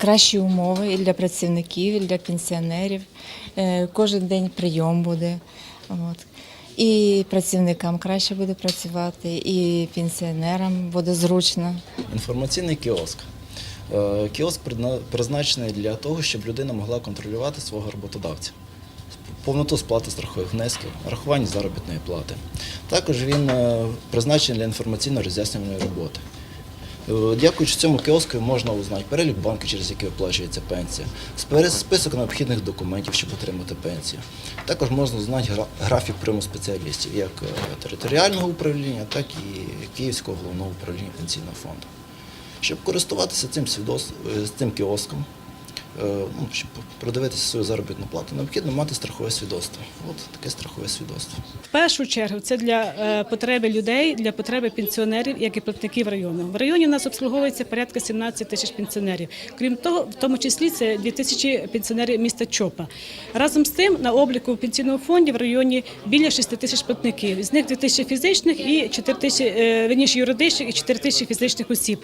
кращі умови і для працівників, і для пенсіонерів. Е, Кожен день прийом буде. От. І працівникам краще буде працювати, і пенсіонерам буде зручно. Інформаційний кіоск. Е, Кіоск призначений для того, щоб людина могла контролювати свого роботодавця. Повноту сплати страхових внесків, рахування заробітної плати. Також він е, призначений для інформаційно-роз'яснювальної роботи. Е, Дякуючи цьому кіоску можна узнати перелік банку, через який оплачується пенсія, список необхідних документів, щоб отримати пенсію. Також можна узнати графік прийому спеціалістів як е, територіального управління, так і Київського головного управління пенсійного фонду. Щоб користуватися цим, свідос... е, цим кіоском, щоб продивитися свою заробітну плату, необхідно мати страхове свідоцтво. От таке страхове свідоцтво. В першу чергу це для е, потреби людей, для потреби пенсіонерів, як і платників району. В районі у нас обслуговується порядка 17 тисяч пенсіонерів. Крім того, в тому числі це 2 тисячі пенсіонерів міста Чопа. Разом з тим на обліку в пенсійному фонді в районі біля 6 тисяч платників. З них 2 тисячі фізичних і 4 тисячі, е, верніше, юридичних і 4 тисячі фізичних осіб.